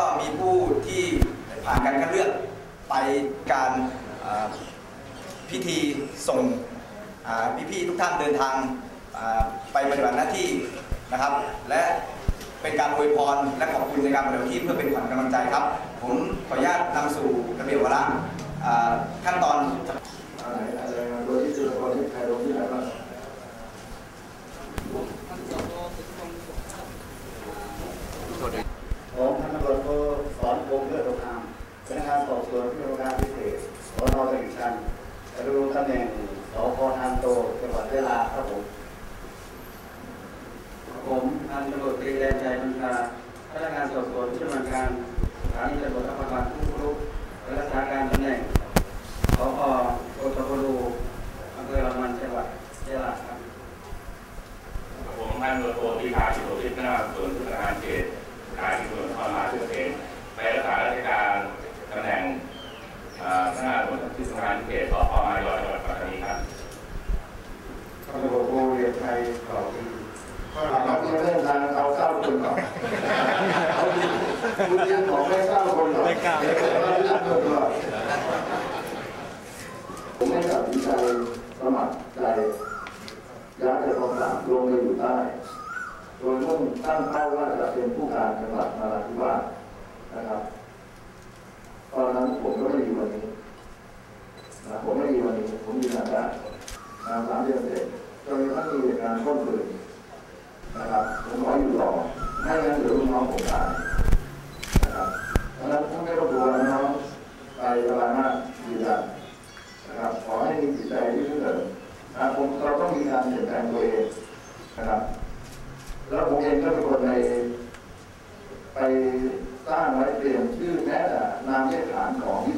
็มีผู้ที่ผ่านการคัดเลือกไปการพิธีส่งพี่ๆทุกท่านเดินทางไปปฏิบัติหน้าที่นะครับ และเป็นการอวยพรและขอบคุณในการปฏิบัติที่เพื่อเป็นขวัญกำลังใจครับ ผมขออนุญาตนำสู่ระเบียบวาระขั้นตอน que งตั้งเป้าว่าจะเป็นผู้การจังหวัดมาลาธิวาสนะครับ ตอนนั้นผมก็ไม่อยู่วันนี้นะผมไม่อยู่วันนี้ ผมอยืนยันได้สามเดือนเสร็จจนกระทั่งมีเหตุการต้นปืนนะครับผมขออยู่ต่อให้งั้นเดี๋ยวลูกน้องผมตายนะครับเพราะนั้นท่านไม่ต้องกลัวน้องไปเวลาหน้ายืนยันนะครับขอให้มีจิตใจที่เพื่อนะผมเราต้องมีการเปลี่ยนแปลงตัวเอง เองก็เป็นคนในไปสร้างไว้เปลี่ยนชื่อแม้แต่นามเรียกฐานของวิ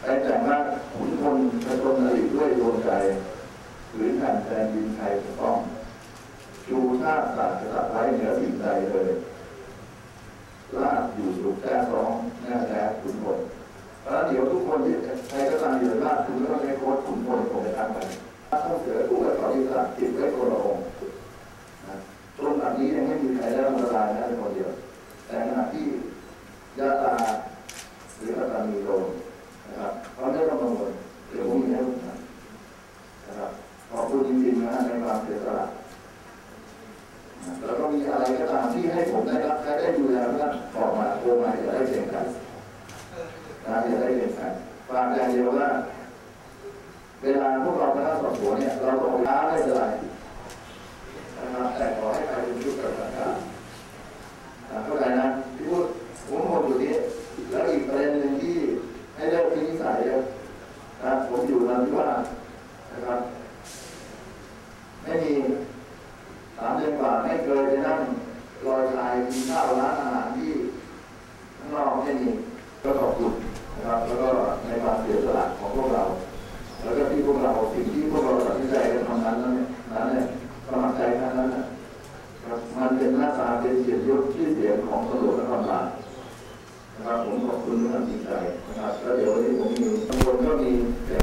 ปแต่จากนั้นขุนพลพระชนลีด้วยดวงใจ หรือแผ่นแทนดินไทยกต้องชูท่าติศาสตร์ไว้เหนือดินใจเลยลาดอยู่สุขแท้ร้องแน่แท้ขุนพลแล้วเดี๋ยวทุกคนที่ใครก็ตามอยู่ในลาดคุณก็ต้องใช้โค้ดขุนพลผมจะทำไปต้องเสือผู้กัต่อที่ศาสตร์ติดไว้คนละองค์ตรงแบบนี้ยังไม่มีใครได้รับประทานนคนเดียว แต่ขณะที่ยาตาหรืออาตามีโดน あなたの ผมขอบคุณนะครับดีใจนะครับแล้วเดี๋ยววันนี้ผมมีกังวลก็มีแต่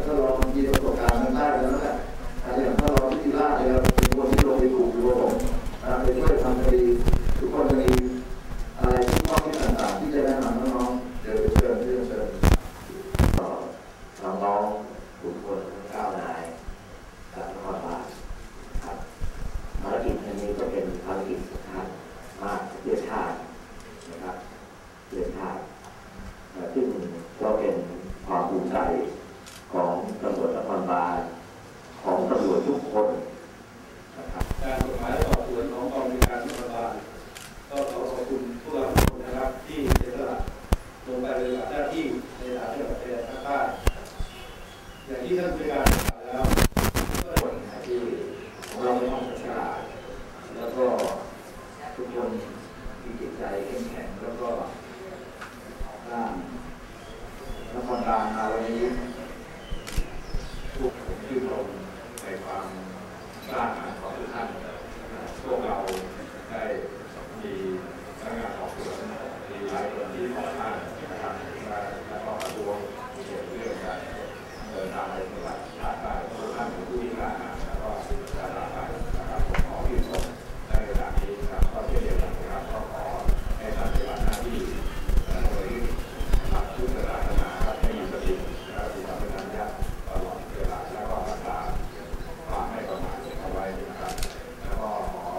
คนมีจิตใจเข้มแข็งแล้วก็สร้างนครบาลมาวันนี้ทุกผมชื่นชมในความกล้าหาญของทุกท่านพวกเราได้มีพนักงานสอบสวนมีหลายคนที่ขอท่านนะครับและแล้วก็ประท้วงเกี่ยวกับเรื่องการเดินทางไปปฏิบัติภาคใต้ทุกท่านเป็นผู้ที่กล้าหาญแล้วก็กล้าไปนะครับผมขอชื่นชมในเวลานี้นะครับก็เช่นเดียวกันนะครับก็ขอให้ท่านปฏิบัติหน้าที่เอ่อโดยหลักพุทธศาสนาครับให้มีสตินะครับมีความเป็นธรรมะตลอดเวลาแล้วก็รักษา ความไม่ประมาทเอาไว้นะครับ แล้วก็ขอ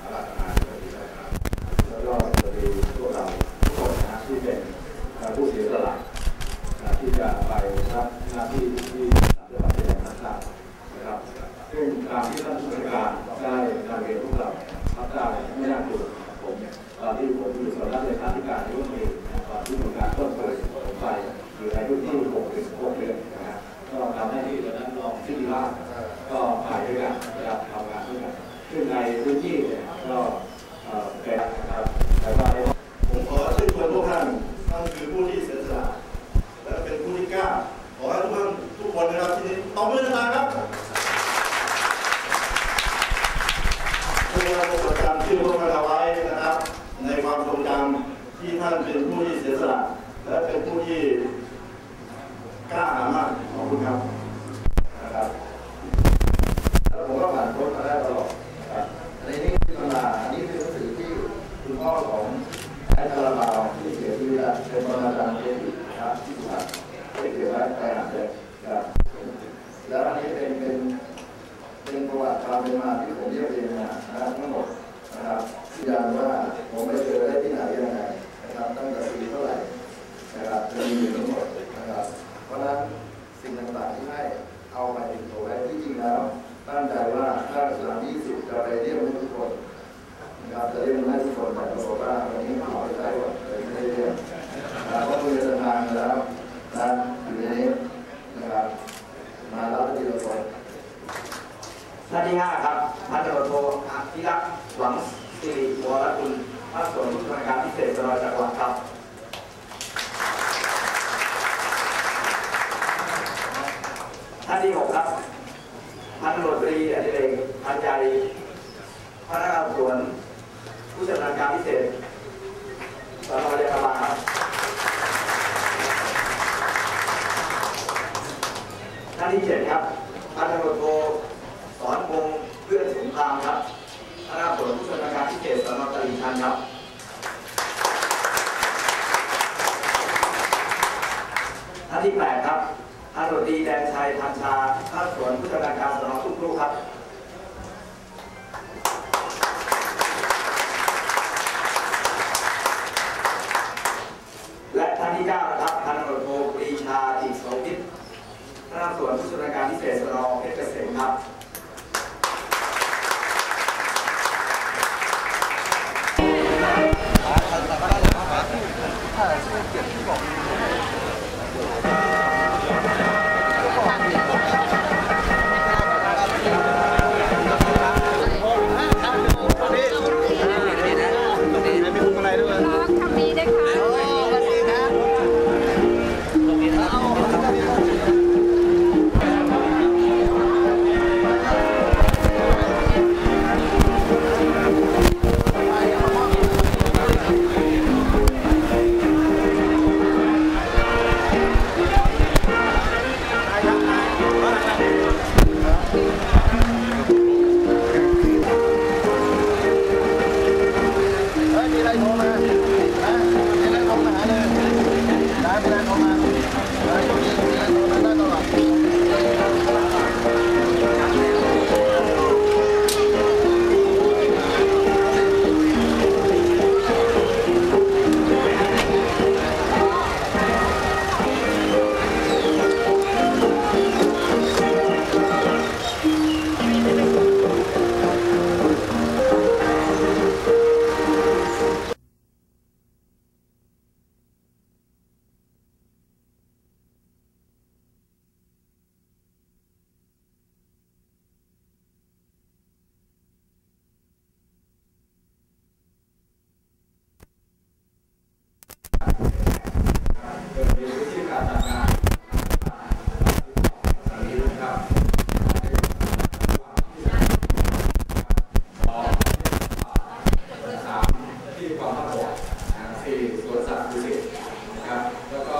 อาราธนาสวัสดีนะครับ แล้วก็สวัสดีพวกเราทุกคนนะที่เป็นเอ่อผู้เสียสละนะที่จะไปรับหน้าที่ที่สามจังหวัดชายแดนภาคใต้นะครับซึ่งตามที่ท่านผู้บริการได้นำเรียนพวกเราภาคใต้ไม่น่ากลัวผมตอนที่ผมอยู่สำนักเลขาธิการนายกเองตอนที่มีการเปิดเผยผมไปอยู่ในพื้นที่6ถึง6เดือนนะฮะก็ทำหน้าที่ตอนนั้นรองที่ดีมาก ก็ผ่านด้วยกันนะครับทำงานด้วยกันซึ่งในพื้นที่เนี่ยก็เอ่อเป็นนะครับแต่ว่าใน ผมขอชื่นชมพวกท่านท่านคือผู้ที่เสียสละและเป็นผู้ที่กล้า ขอให้ทุกท่านทุกคนนะครับที่นี้ตบมือดังๆครับพวกเรา จำชื่อพวกท่านเอาไว้นะครับ ในความทรงจำที่ท่านเป็นผู้ที่เสียสละและเป็นผู้ที่กล้าหาญมากขอบคุณครับนะครับแล้วผมก็ผ่านพ้นมาได้ตลอดนะครับอันนี้คือตำราอันนี้คือหนังสือที่คุณพ่อของไอ้คาราบาวที่เสียชีวิตเป็นปรมาจารย์เจดีนะครับที่สุพรรณได้เขียนไว้ใต้อ่านเลยนะครับแล้วอันนี้เป็นเป็นเป็นประวัติความเป็นมาที่ผมเรียบเรียงมานะครับทั้งหมด นะครับยืนยันว่าผมไม่เจอได้ที่ไหนยังไงนะครับตั้งแต่ปีเท่าไหร่นะครับจะมีอยู่ทั้งหมดนะครับ เพราะนั้นสิ่งต่างๆที่ให้เอามาติดตัวไว้ที่จริงแล้วตั้งใจว่าถ้าสามยี่สิบจะไปเรียกทุกคนนะครับจะเรียกให้ทุกคนแต่ปรากฏว่าวันนี้ขอไปได้ก่อนเลยไม่ได้เรียกนะครับเพราะคุยเดินทางมาแล้วนะอยู่ในนี้นะครับมารับทีละคนท่านที่ห้าครับพันตำรวจโทอภิรักษ์ หวังสิริวรกุลภาคส่วนผู้ชำนาญการพิเศษตรจังหวัดครับท่านที่หกครับพันตำรวจตรีอดิเรกพันใจพนักงานสอบสวนผู้ชำนาญการพิเศษสนยาบาครับท่านที่เจ็ดครับพันตำรวจโทสอนพงเพื่อนสงครามครับ พนักงานสอบสวนผู้ชำนาญการพิเศษสนตลิ่งชันครับท่านที่แปดครับพันตรวจตีแดนชัยพันชาภาคสวนผู้ชำนาญการสนทุ่งครูครับและท่านที่เก้านะครับพันตำรวจโทปรีชาจิตโสภิตพนักงานสวนผู้ชนาญการพิเศษสนเพชรเก ที่ความประสงค์สี่สวนสัตว์ดุสิตนะครับ แล้วก็